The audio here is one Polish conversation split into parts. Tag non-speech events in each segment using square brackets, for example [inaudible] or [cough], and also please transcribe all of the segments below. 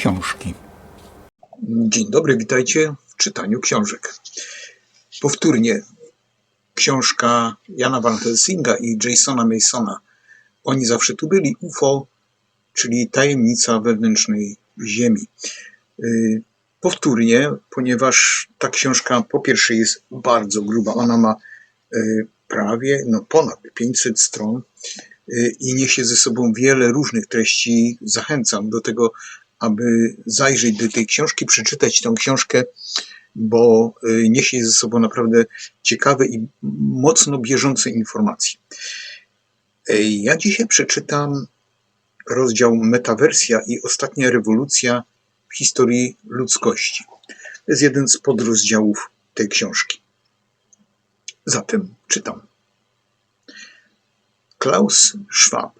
Książki. Dzień dobry, witajcie w czytaniu książek. Powtórnie książka Jana Van Helsinga i Jasona Masona. Oni zawsze tu byli. UFO, czyli tajemnica wewnętrznej Ziemi. Yy, Powtórnie, ponieważ ta książka po pierwsze jest bardzo gruba. Ona ma yy, prawie, no ponad 500 stron yy, i niesie ze sobą wiele różnych treści. Zachęcam do tego, aby zajrzeć do tej książki, przeczytać tę książkę, bo y, niesie ze sobą naprawdę ciekawe i mocno bieżące informacje. Y, Ja dzisiaj przeczytam rozdział Metawersja i ostatnia rewolucja w historii ludzkości. To jest jeden z podrozdziałów tej książki. Zatem czytam. Klaus Schwab,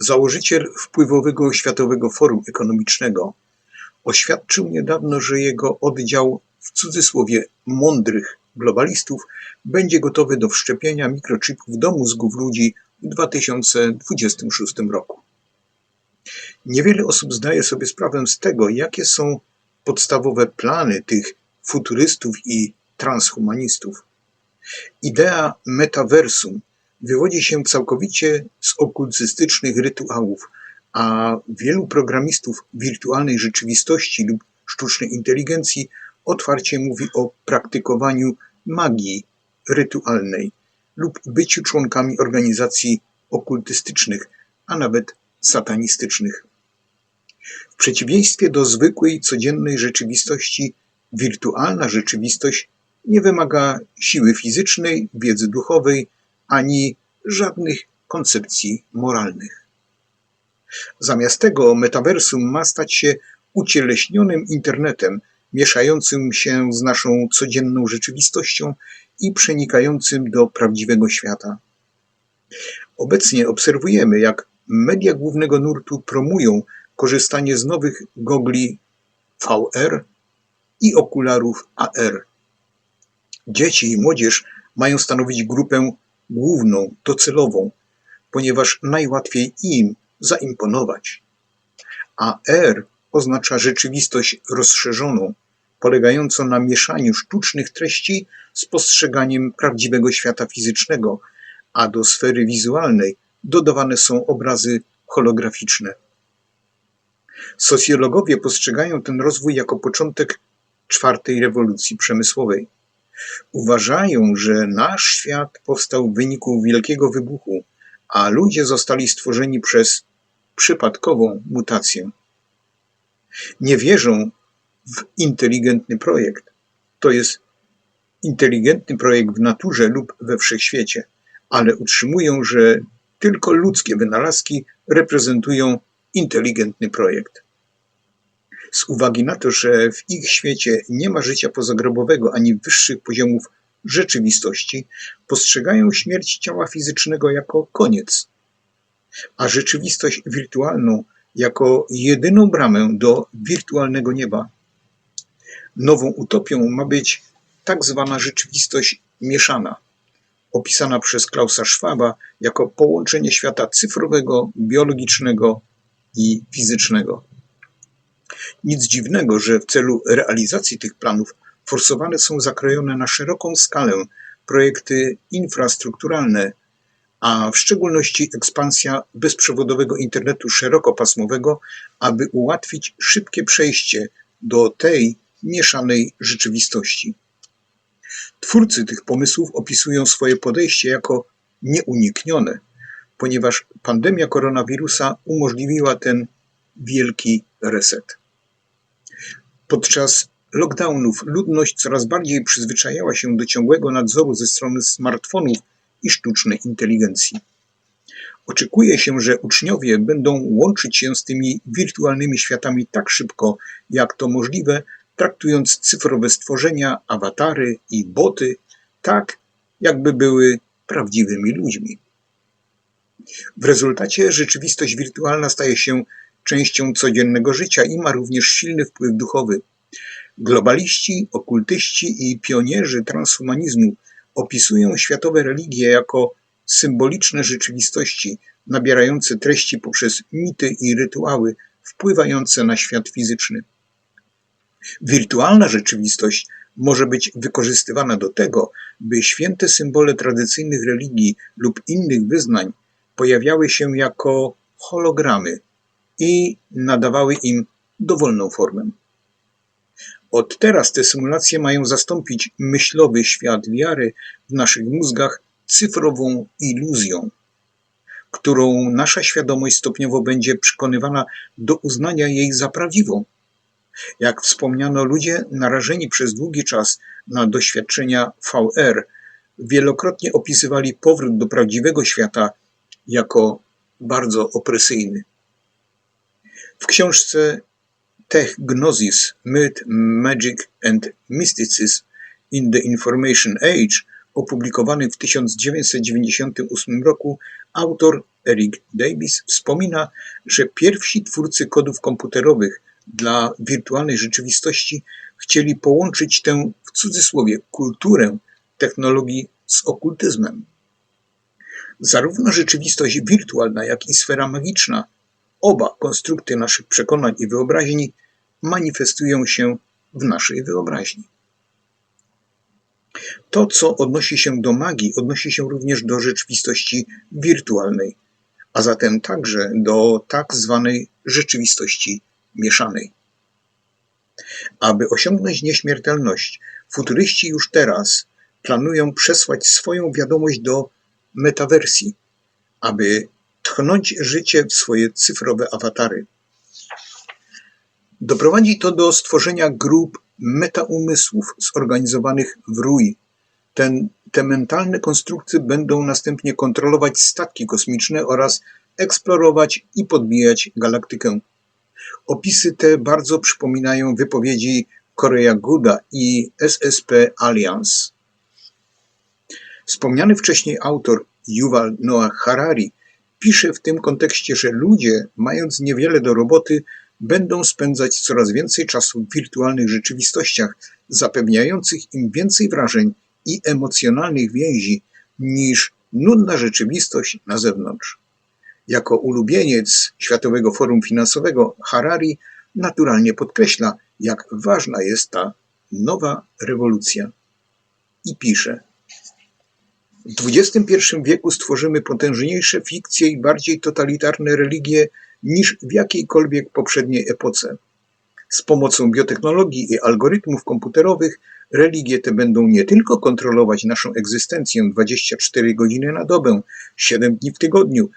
założyciel wpływowego Światowego Forum Ekonomicznego, oświadczył niedawno, że jego oddział w cudzysłowie mądrych globalistów będzie gotowy do wszczepienia mikrochipów do mózgów ludzi w 2026 roku. Niewiele osób zdaje sobie sprawę z tego, jakie są podstawowe plany tych futurystów i transhumanistów. Idea metaversum wywodzi się całkowicie z okultystycznych rytuałów, a wielu programistów wirtualnej rzeczywistości lub sztucznej inteligencji otwarcie mówi o praktykowaniu magii rytualnej lub byciu członkami organizacji okultystycznych, a nawet satanistycznych. W przeciwieństwie do zwykłej, codziennej rzeczywistości, wirtualna rzeczywistość nie wymaga siły fizycznej, wiedzy duchowej ani żadnych koncepcji moralnych. Zamiast tego metaversum ma stać się ucieleśnionym internetem, mieszającym się z naszą codzienną rzeczywistością i przenikającym do prawdziwego świata. Obecnie obserwujemy, jak media głównego nurtu promują korzystanie z nowych gogli VR i okularów AR. Dzieci i młodzież mają stanowić grupę główną, docelową, ponieważ najłatwiej im zaimponować. AR oznacza rzeczywistość rozszerzoną, polegającą na mieszaniu sztucznych treści z postrzeganiem prawdziwego świata fizycznego, a do sfery wizualnej dodawane są obrazy holograficzne. Socjologowie postrzegają ten rozwój jako początek czwartej rewolucji przemysłowej. Uważają, że nasz świat powstał w wyniku wielkiego wybuchu, a ludzie zostali stworzeni przez przypadkową mutację. Nie wierzą w inteligentny projekt. To jest inteligentny projekt w naturze lub we wszechświecie, ale utrzymują, że tylko ludzkie wynalazki reprezentują inteligentny projekt. Z uwagi na to, że w ich świecie nie ma życia pozagrobowego ani wyższych poziomów rzeczywistości, postrzegają śmierć ciała fizycznego jako koniec, a rzeczywistość wirtualną jako jedyną bramę do wirtualnego nieba. Nową utopią ma być tak zwana rzeczywistość mieszana, opisana przez Klausa Schwaba jako połączenie świata cyfrowego, biologicznego i fizycznego. Nic dziwnego, że w celu realizacji tych planów forsowane są zakrojone na szeroką skalę projekty infrastrukturalne, a w szczególności ekspansja bezprzewodowego internetu szerokopasmowego, aby ułatwić szybkie przejście do tej mieszanej rzeczywistości. Twórcy tych pomysłów opisują swoje podejście jako nieuniknione, ponieważ pandemia koronawirusa umożliwiła ten wielki reset. Podczas lockdownów ludność coraz bardziej przyzwyczajała się do ciągłego nadzoru ze strony smartfonów i sztucznej inteligencji. Oczekuje się, że uczniowie będą łączyć się z tymi wirtualnymi światami tak szybko, jak to możliwe, traktując cyfrowe stworzenia, awatary i boty tak, jakby były prawdziwymi ludźmi. W rezultacie rzeczywistość wirtualna staje się częścią codziennego życia i ma również silny wpływ duchowy. Globaliści, okultyści i pionierzy transhumanizmu opisują światowe religie jako symboliczne rzeczywistości, nabierające treści poprzez mity i rytuały, wpływające na świat fizyczny. Wirtualna rzeczywistość może być wykorzystywana do tego, by święte symbole tradycyjnych religii lub innych wyznań pojawiały się jako hologramy i nadawały im dowolną formę. Od teraz te symulacje mają zastąpić myślowy świat wiary w naszych mózgach cyfrową iluzją, którą nasza świadomość stopniowo będzie przekonywana do uznania jej za prawdziwą. Jak wspomniano, ludzie narażeni przez długi czas na doświadczenia VR wielokrotnie opisywali powrót do prawdziwego świata jako bardzo opresyjny. W książce Tech Gnosis, Myth, Magic and Mysticism in the Information Age, opublikowany w 1998 roku, autor Eric Davis wspomina, że pierwsi twórcy kodów komputerowych dla wirtualnej rzeczywistości chcieli połączyć tę, w cudzysłowie, kulturę technologii z okultyzmem. Zarówno rzeczywistość wirtualna, jak i sfera magiczna, oba konstrukty naszych przekonań i wyobraźni manifestują się w naszej wyobraźni. To, co odnosi się do magii, odnosi się również do rzeczywistości wirtualnej, a zatem także do tak zwanej rzeczywistości mieszanej. Aby osiągnąć nieśmiertelność, futuryści już teraz planują przesłać swoją wiadomość do metawersji, aby tchnąć życie w swoje cyfrowe awatary. Doprowadzi to do stworzenia grup metaumysłów zorganizowanych w RUI. Ten, te mentalne konstrukcje będą następnie kontrolować statki kosmiczne oraz eksplorować i podbijać galaktykę. Opisy te bardzo przypominają wypowiedzi Korea Guda i SSP Alliance. Wspomniany wcześniej autor Yuval Noah Harari pisze w tym kontekście, że ludzie, mając niewiele do roboty, będą spędzać coraz więcej czasu w wirtualnych rzeczywistościach, zapewniających im więcej wrażeń i emocjonalnych więzi niż nudna rzeczywistość na zewnątrz. Jako ulubieniec Światowego Forum Finansowego Harari naturalnie podkreśla, jak ważna jest ta nowa rewolucja. I pisze: W XXI wieku stworzymy potężniejsze fikcje i bardziej totalitarne religie niż w jakiejkolwiek poprzedniej epoce. Z pomocą biotechnologii i algorytmów komputerowych religie te będą nie tylko kontrolować naszą egzystencję 24 godziny na dobę, 7 dni w tygodniu,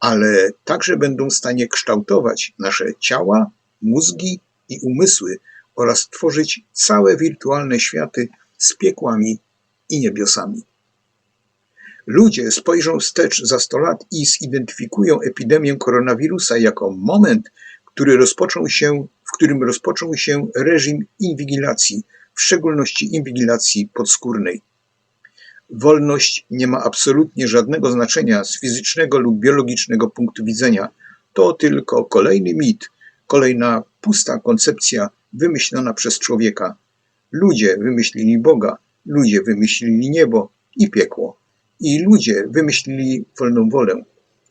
ale także będą w stanie kształtować nasze ciała, mózgi i umysły oraz tworzyć całe wirtualne światy z piekłami i niebiosami. Ludzie spojrzą wstecz za 100 lat i zidentyfikują epidemię koronawirusa jako moment, który rozpoczął się, w którym rozpoczął się reżim inwigilacji, w szczególności inwigilacji podskórnej. Wolność nie ma absolutnie żadnego znaczenia z fizycznego lub biologicznego punktu widzenia. To tylko kolejny mit, kolejna pusta koncepcja wymyślona przez człowieka. Ludzie wymyślili Boga, ludzie wymyślili niebo i piekło. I ludzie wymyślili wolną wolę,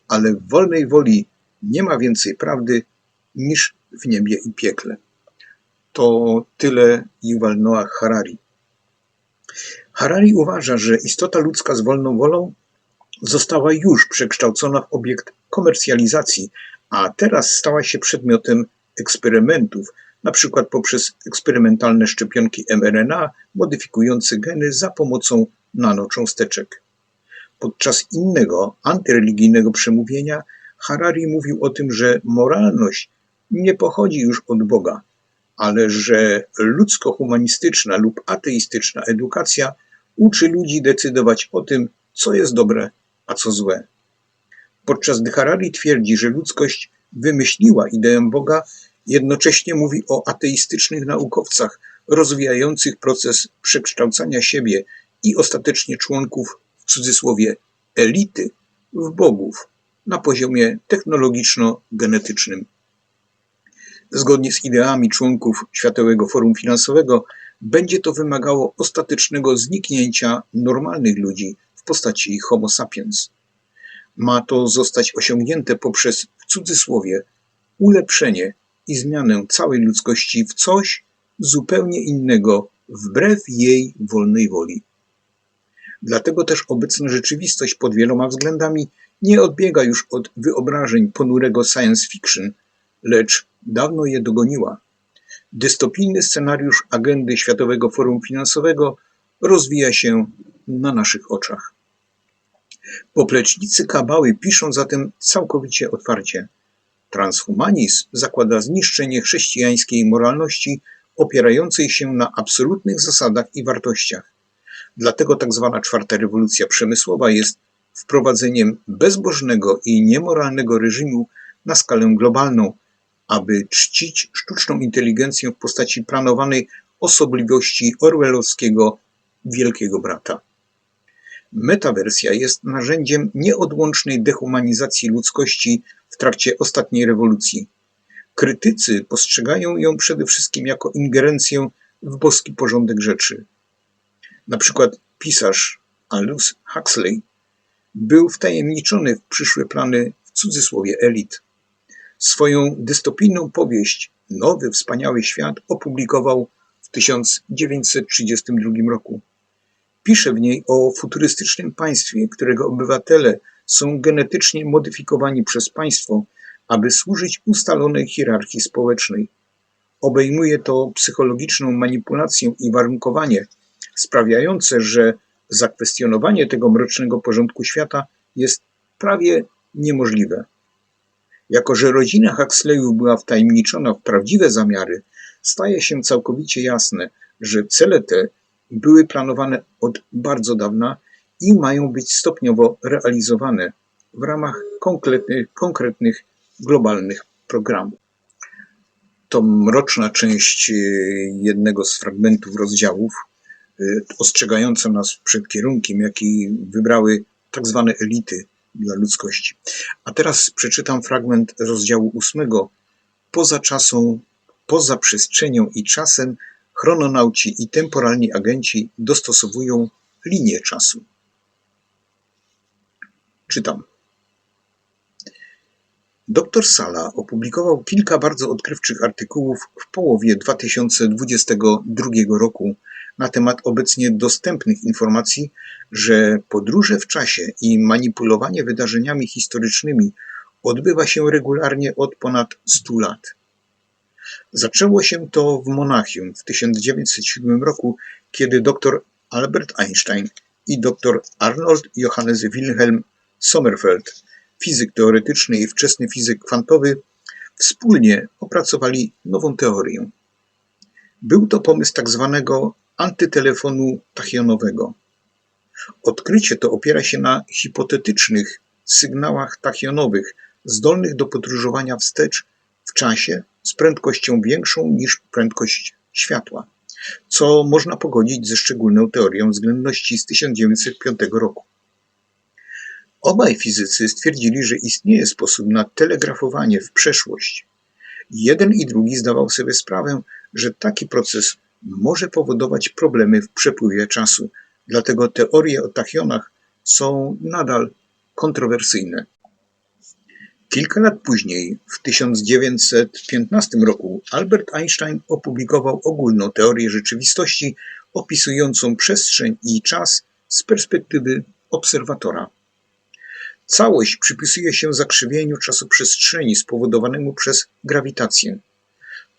ale w wolnej woli nie ma więcej prawdy niż w niebie i piekle. To tyle Yuval Noah Harari. Harari uważa, że istota ludzka z wolną wolą została już przekształcona w obiekt komercjalizacji, a teraz stała się przedmiotem eksperymentów, na przykład poprzez eksperymentalne szczepionki mRNA modyfikujące geny za pomocą nanocząsteczek. Podczas innego, antyreligijnego przemówienia Harari mówił o tym, że moralność nie pochodzi już od Boga, ale że ludzko-humanistyczna lub ateistyczna edukacja uczy ludzi decydować o tym, co jest dobre, a co złe. Podczas gdy Harari twierdzi, że ludzkość wymyśliła ideę Boga, jednocześnie mówi o ateistycznych naukowcach rozwijających proces przekształcania siebie i ostatecznie członków w cudzysłowie elity w bogów na poziomie technologiczno-genetycznym. Zgodnie z ideami członków Światowego Forum Finansowego, będzie to wymagało ostatecznego zniknięcia normalnych ludzi w postaci Homo sapiens. Ma to zostać osiągnięte poprzez, w cudzysłowie, ulepszenie i zmianę całej ludzkości w coś zupełnie innego, wbrew jej wolnej woli. Dlatego też obecna rzeczywistość pod wieloma względami nie odbiega już od wyobrażeń ponurego science fiction, lecz dawno je dogoniła. Dystopijny scenariusz agendy Światowego Forum Finansowego rozwija się na naszych oczach. Poplecznicy kabały piszą zatem całkowicie otwarcie. Transhumanizm zakłada zniszczenie chrześcijańskiej moralności opierającej się na absolutnych zasadach i wartościach. Dlatego tak zwana czwarta rewolucja przemysłowa jest wprowadzeniem bezbożnego i niemoralnego reżimu na skalę globalną, aby czcić sztuczną inteligencję w postaci planowanej osobliwości orwellowskiego Wielkiego Brata. Metawersja jest narzędziem nieodłącznej dehumanizacji ludzkości w trakcie ostatniej rewolucji. Krytycy postrzegają ją przede wszystkim jako ingerencję w boski porządek rzeczy. Na przykład pisarz Aldous Huxley był wtajemniczony w przyszłe plany w cudzysłowie elit. Swoją dystopijną powieść Nowy Wspaniały Świat opublikował w 1932 roku. Pisze w niej o futurystycznym państwie, którego obywatele są genetycznie modyfikowani przez państwo, aby służyć ustalonej hierarchii społecznej. Obejmuje to psychologiczną manipulację i warunkowanie, sprawiające, że zakwestionowanie tego mrocznego porządku świata jest prawie niemożliwe. Jako, że rodzina Huxleyów była wtajemniczona w prawdziwe zamiary, staje się całkowicie jasne, że cele te były planowane od bardzo dawna i mają być stopniowo realizowane w ramach konkretnych, konkretnych globalnych programów. To mroczna część e, jednego z fragmentów rozdziałów, e, ostrzegająca nas przed kierunkiem, jaki wybrały tak zwane elity dla ludzkości. A teraz przeczytam fragment rozdziału ósmego. Poza czasą, poza przestrzenią i czasem chrononauci i temporalni agenci dostosowują linię czasu. Czytam. Dr Sala opublikował kilka bardzo odkrywczych artykułów w połowie 2022 roku na temat obecnie dostępnych informacji, że podróże w czasie i manipulowanie wydarzeniami historycznymi odbywa się regularnie od ponad 100 lat. Zaczęło się to w Monachium w 1907 roku, kiedy dr Albert Einstein i dr Arnold Johannes Wilhelm Sommerfeld, fizyk teoretyczny i wczesny fizyk kwantowy, wspólnie opracowali nową teorię. Był to pomysł tak zwanego antytelefonu tachionowego. Odkrycie to opiera się na hipotetycznych sygnałach tachionowych zdolnych do podróżowania wstecz w czasie z prędkością większą niż prędkość światła, co można pogodzić ze szczególną teorią względności z 1905 roku. Obaj fizycy stwierdzili, że istnieje sposób na telegrafowanie w przeszłość. Jeden i drugi zdawał sobie sprawę, że taki proces może powodować problemy w przepływie czasu, dlatego teorie o tachionach są nadal kontrowersyjne. Kilka lat później, w 1915 roku, Albert Einstein opublikował ogólną teorię rzeczywistości opisującą przestrzeń i czas z perspektywy obserwatora. Całość przypisuje się zakrzywieniu czasoprzestrzeni spowodowanemu przez grawitację.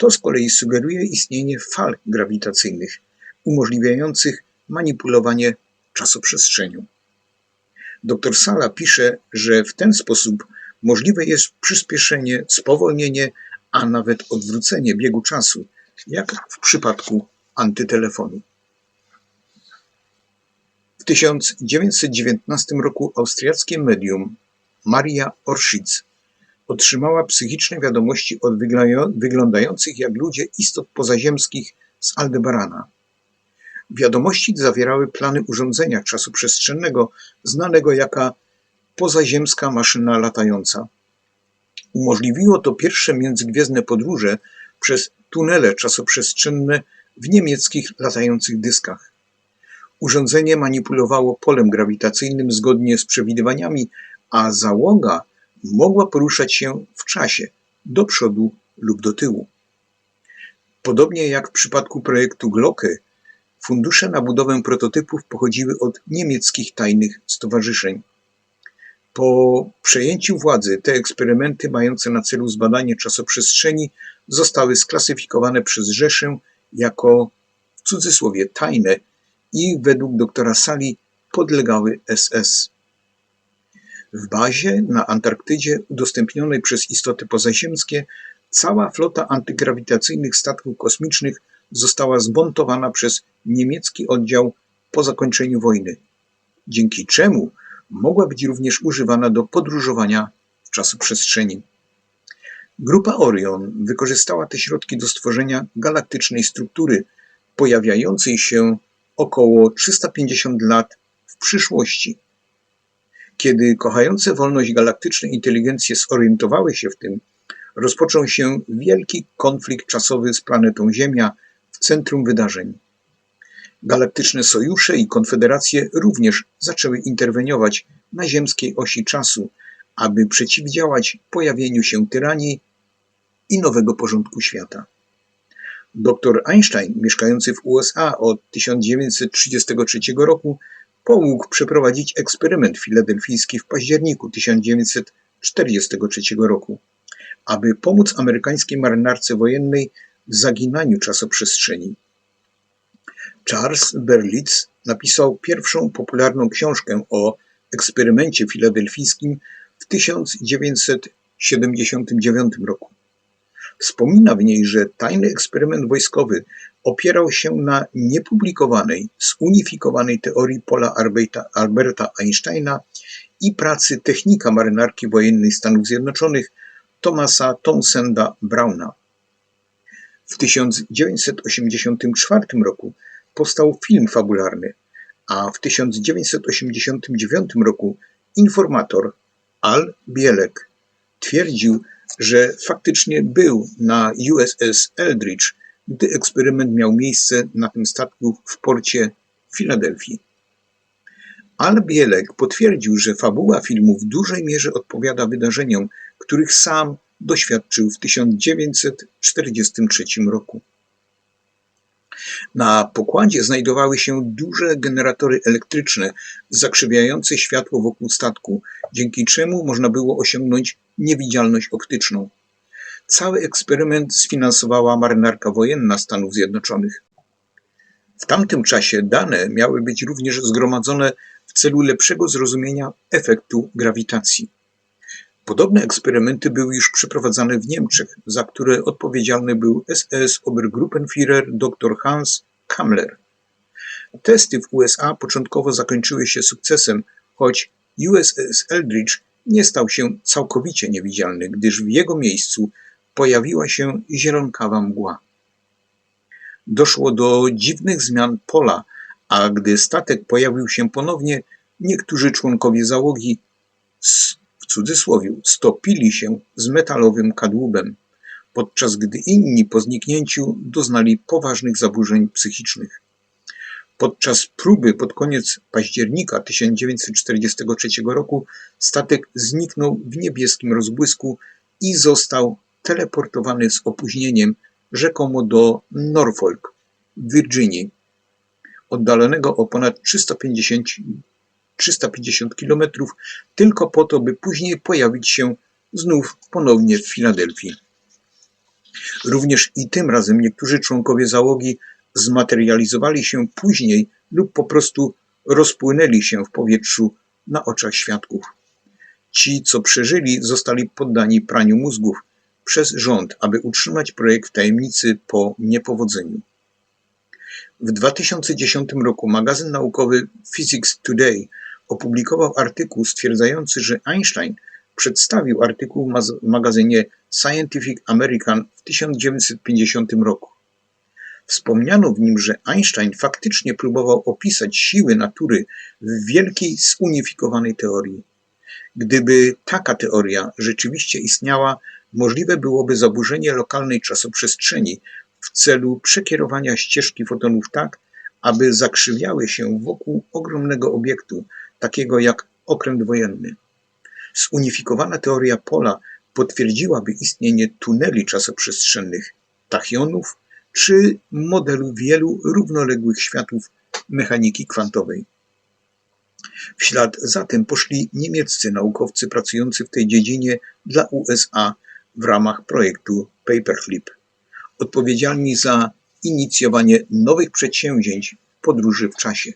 To z kolei sugeruje istnienie fal grawitacyjnych, umożliwiających manipulowanie czasoprzestrzenią. Dr Sala pisze, że w ten sposób możliwe jest przyspieszenie, spowolnienie, a nawet odwrócenie biegu czasu, jak w przypadku antytelefonu. W 1919 roku austriackie medium Maria Orschitz otrzymała psychiczne wiadomości od wyglądających jak ludzie istot pozaziemskich z Aldebarana. Wiadomości zawierały plany urządzenia czasu przestrzennego znanego jako pozaziemska maszyna latająca. Umożliwiło to pierwsze międzygwiezdne podróże przez tunele czasoprzestrzenne w niemieckich latających dyskach. Urządzenie manipulowało polem grawitacyjnym zgodnie z przewidywaniami, a załoga mogła poruszać się w czasie, do przodu lub do tyłu. Podobnie jak w przypadku projektu Glocke, fundusze na budowę prototypów pochodziły od niemieckich tajnych stowarzyszeń. Po przejęciu władzy te eksperymenty mające na celu zbadanie czasoprzestrzeni zostały sklasyfikowane przez Rzeszę jako w cudzysłowie tajne i według doktora Sali podlegały SS. W bazie na Antarktydzie udostępnionej przez istoty pozaziemskie cała flota antygrawitacyjnych statków kosmicznych została zmontowana przez niemiecki oddział po zakończeniu wojny, dzięki czemu mogła być również używana do podróżowania w czasoprzestrzeni. Grupa Orion wykorzystała te środki do stworzenia galaktycznej struktury pojawiającej się około 350 lat w przyszłości. Kiedy kochające wolność galaktyczne inteligencje zorientowały się w tym, rozpoczął się wielki konflikt czasowy z planetą Ziemia w centrum wydarzeń. Galaktyczne sojusze i konfederacje również zaczęły interweniować na ziemskiej osi czasu, aby przeciwdziałać pojawieniu się tyranii i nowego porządku świata. Dr Einstein, mieszkający w USA od 1933 roku, pomógł przeprowadzić eksperyment filadelfijski w październiku 1943 roku, aby pomóc amerykańskiej marynarce wojennej w zaginaniu czasoprzestrzeni. Charles Berlitz napisał pierwszą popularną książkę o eksperymencie filadelfijskim w 1979 roku. Wspomina w niej, że tajny eksperyment wojskowy opierał się na niepublikowanej, zunifikowanej teorii Paula Alberta Einsteina i pracy technika marynarki wojennej Stanów Zjednoczonych Thomasa Townsenda Browna. W 1984 roku powstał film fabularny, a w 1989 roku informator Al Bielek twierdził, że faktycznie był na USS Eldridge, gdy eksperyment miał miejsce na tym statku w porcie Filadelfii. Al Bielek potwierdził, że fabuła filmu w dużej mierze odpowiada wydarzeniom, których sam doświadczył w 1943 roku. Na pokładzie znajdowały się duże generatory elektryczne zakrzywiające światło wokół statku, dzięki czemu można było osiągnąć niewidzialność optyczną. Cały eksperyment sfinansowała marynarka wojenna Stanów Zjednoczonych. W tamtym czasie dane miały być również zgromadzone w celu lepszego zrozumienia efektu grawitacji. Podobne eksperymenty były już przeprowadzane w Niemczech, za które odpowiedzialny był SS Obergruppenführer dr Hans Kammler. Testy w USA początkowo zakończyły się sukcesem, choć USS Eldridge nie stał się całkowicie niewidzialny, gdyż w jego miejscu pojawiła się zielonkawa mgła. Doszło do dziwnych zmian pola, a gdy statek pojawił się ponownie, niektórzy członkowie załogi w cudzysłowie stopili się z metalowym kadłubem, podczas gdy inni po zniknięciu doznali poważnych zaburzeń psychicznych. Podczas próby pod koniec października 1943 roku statek zniknął w niebieskim rozbłysku i został teleportowany z opóźnieniem rzekomo do Norfolk w Virginii, oddalonego o ponad 350, 350 km, tylko po to, by później pojawić się znów ponownie w Filadelfii. Również i tym razem niektórzy członkowie załogi zmaterializowali się później lub po prostu rozpłynęli się w powietrzu na oczach świadków. Ci, co przeżyli, zostali poddani praniu mózgów przez rząd, aby utrzymać projekt w tajemnicy po niepowodzeniu. W 2010 roku magazyn naukowy Physics Today opublikował artykuł stwierdzający, że Einstein przedstawił artykuł w magazynie Scientific American w 1950 roku. Wspomniano w nim, że Einstein faktycznie próbował opisać siły natury w wielkiej zunifikowanej teorii. Gdyby taka teoria rzeczywiście istniała, możliwe byłoby zaburzenie lokalnej czasoprzestrzeni w celu przekierowania ścieżki fotonów tak, aby zakrzywiały się wokół ogromnego obiektu, takiego jak okręt wojenny. Zunifikowana teoria pola potwierdziłaby istnienie tuneli czasoprzestrzennych, tachionów czy modelu wielu równoległych światów mechaniki kwantowej. W ślad za tym poszli niemieccy naukowcy pracujący w tej dziedzinie dla USA w ramach projektu Paperclip, odpowiedzialni za inicjowanie nowych przedsięwzięć podróży w czasie.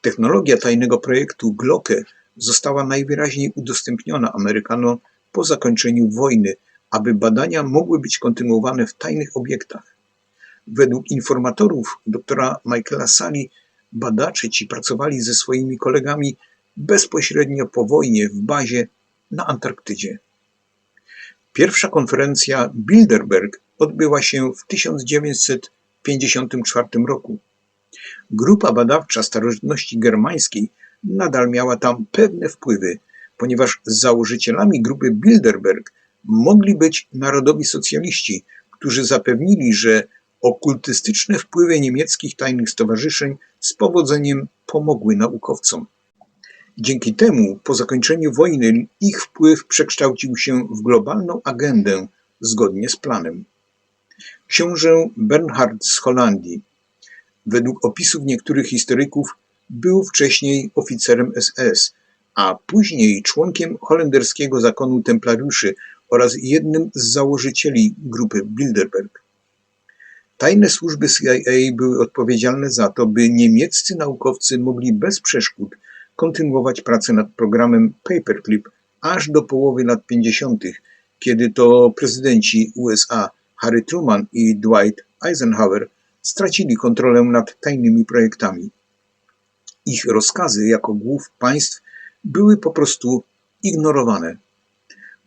Technologia tajnego projektu Glocke została najwyraźniej udostępniona Amerykanom po zakończeniu wojny, aby badania mogły być kontynuowane w tajnych obiektach. Według informatorów doktora Michaela Sali badacze ci pracowali ze swoimi kolegami bezpośrednio po wojnie w bazie na Antarktydzie. Pierwsza konferencja Bilderberg odbyła się w 1954 roku. Grupa badawcza starożytności germańskiej nadal miała tam pewne wpływy, ponieważ założycielami grupy Bilderberg mogli być narodowi socjaliści, którzy zapewnili, że okultystyczne wpływy niemieckich tajnych stowarzyszeń z powodzeniem pomogły naukowcom. Dzięki temu po zakończeniu wojny ich wpływ przekształcił się w globalną agendę zgodnie z planem. Książę Bernhard z Holandii, według opisów niektórych historyków, był wcześniej oficerem SS, a później członkiem holenderskiego zakonu templariuszy oraz jednym z założycieli grupy Bilderberg. Tajne służby CIA były odpowiedzialne za to, by niemieccy naukowcy mogli bez przeszkód kontynuować pracę nad programem Paperclip aż do połowy lat 50., kiedy to prezydenci USA Harry Truman i Dwight Eisenhower stracili kontrolę nad tajnymi projektami. Ich rozkazy jako głów państw były po prostu ignorowane.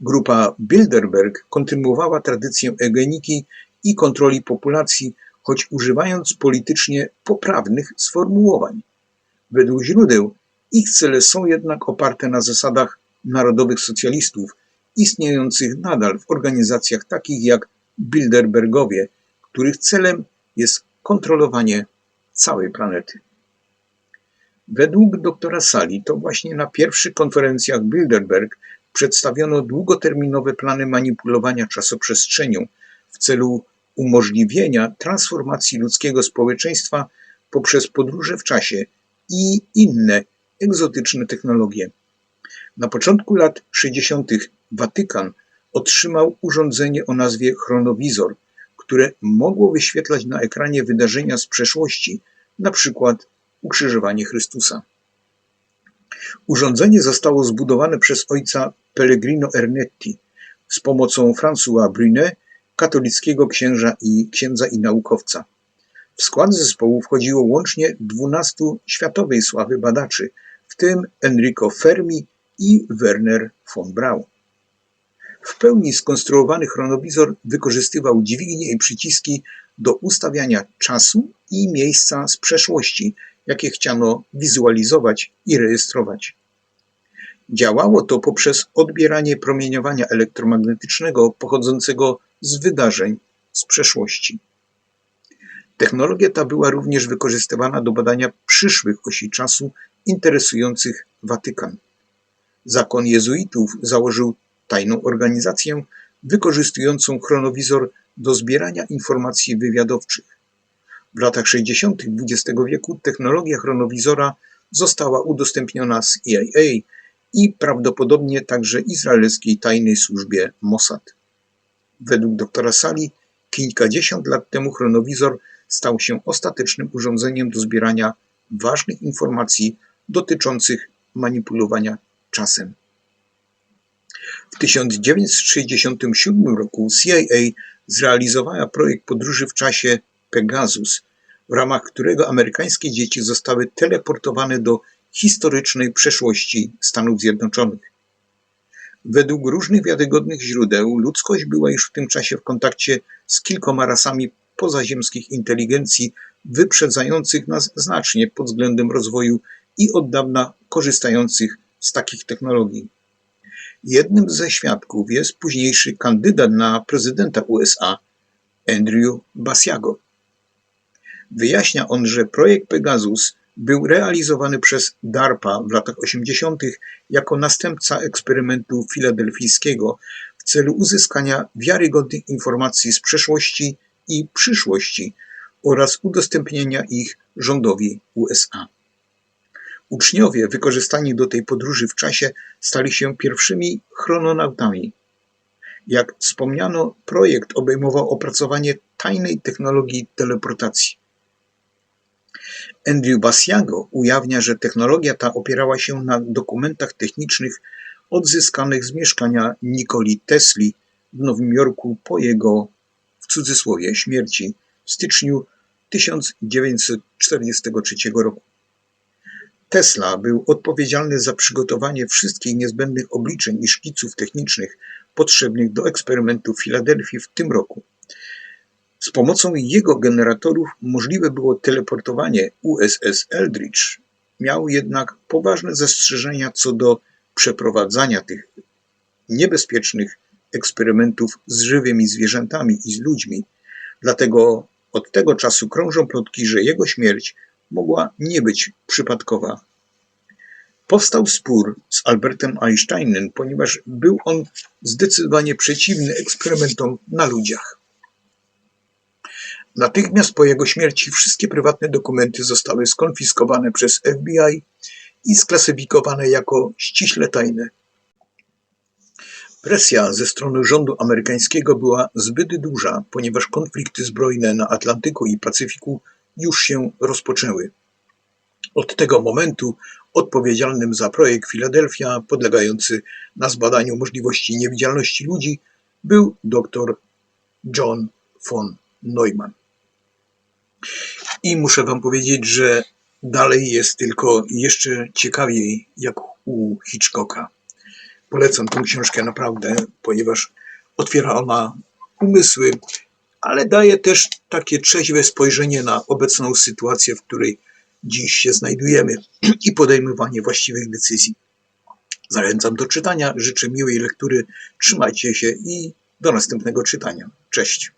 Grupa Bilderberg kontynuowała tradycję eugeniki i kontroli populacji, choć używając politycznie poprawnych sformułowań. Według źródeł ich cele są jednak oparte na zasadach narodowych socjalistów, istniejących nadal w organizacjach takich jak Bilderbergowie, których celem jest kontrolowanie całej planety. Według doktora Sali to właśnie na pierwszych konferencjach Bilderberg przedstawiono długoterminowe plany manipulowania czasoprzestrzenią w celu umożliwienia transformacji ludzkiego społeczeństwa poprzez podróże w czasie i inne egzotyczne technologie. Na początku lat 60. Watykan otrzymał urządzenie o nazwie chronowizor, które mogło wyświetlać na ekranie wydarzenia z przeszłości, na przykład ukrzyżowanie Chrystusa. Urządzenie zostało zbudowane przez ojca Pellegrino Ernetti z pomocą François Brunet, katolickiego księża i księdza i naukowca. W skład zespołu wchodziło łącznie 12 światowej sławy badaczy, tym Enrico Fermi i Werner von Braun. W pełni skonstruowany chronowizor wykorzystywał dźwignie i przyciski do ustawiania czasu i miejsca z przeszłości, jakie chciano wizualizować i rejestrować. Działało to poprzez odbieranie promieniowania elektromagnetycznego pochodzącego z wydarzeń z przeszłości. Technologia ta była również wykorzystywana do badania przyszłych osi czasu interesujących Watykan. Zakon jezuitów założył tajną organizację wykorzystującą chronowizor do zbierania informacji wywiadowczych. W latach 60. XX wieku technologia chronowizora została udostępniona CIA i prawdopodobnie także izraelskiej tajnej służbie Mossad. Według doktora Sali kilkadziesiąt lat temu chronowizor stał się ostatecznym urządzeniem do zbierania ważnych informacji dotyczących manipulowania czasem. W 1967 roku CIA zrealizowała projekt podróży w czasie Pegasus, w ramach którego amerykańskie dzieci zostały teleportowane do historycznej przeszłości Stanów Zjednoczonych. Według różnych wiarygodnych źródeł ludzkość była już w tym czasie w kontakcie z kilkoma rasami pozaziemskich inteligencji wyprzedzających nas znacznie pod względem rozwoju i od dawna korzystających z takich technologii. Jednym ze świadków jest późniejszy kandydat na prezydenta USA, Andrew Basiago. Wyjaśnia on, że projekt Pegasus był realizowany przez DARPA w latach 80. jako następca eksperymentu filadelfijskiego, celu uzyskania wiarygodnych informacji z przeszłości i przyszłości oraz udostępnienia ich rządowi USA. Uczniowie wykorzystani do tej podróży w czasie stali się pierwszymi chrononautami. Jak wspomniano, projekt obejmował opracowanie tajnej technologii teleportacji. Andrew Basiago ujawnia, że technologia ta opierała się na dokumentach technicznych odzyskanych z mieszkania Nikoli Tesli w Nowym Jorku po jego, w cudzysłowie, śmierci w styczniu 1943 roku. Tesla był odpowiedzialny za przygotowanie wszystkich niezbędnych obliczeń i szkiców technicznych potrzebnych do eksperymentu w Filadelfii w tym roku. Z pomocą jego generatorów możliwe było teleportowanie USS Eldridge. Miał jednak poważne zastrzeżenia co do przeprowadzania tych niebezpiecznych eksperymentów z żywymi zwierzętami i z ludźmi. Dlatego od tego czasu krążą plotki, że jego śmierć mogła nie być przypadkowa. Powstał spór z Albertem Einsteinem, ponieważ był on zdecydowanie przeciwny eksperymentom na ludziach. Natychmiast po jego śmierci wszystkie prywatne dokumenty zostały skonfiskowane przez FBI i sklasyfikowane jako ściśle tajne. Presja ze strony rządu amerykańskiego była zbyt duża, ponieważ konflikty zbrojne na Atlantyku i Pacyfiku już się rozpoczęły. Od tego momentu odpowiedzialnym za projekt Philadelphia, podlegający na zbadaniu możliwości niewidzialności ludzi, był dr John von Neumann. I muszę Wam powiedzieć, że dalej jest tylko jeszcze ciekawiej jak u Hitchcocka. Polecam tę książkę naprawdę, ponieważ otwiera ona umysły, ale daje też takie trzeźwe spojrzenie na obecną sytuację, w której dziś się znajdujemy [clears throat] i podejmowanie właściwych decyzji. Zachęcam do czytania, życzę miłej lektury, trzymajcie się i do następnego czytania. Cześć.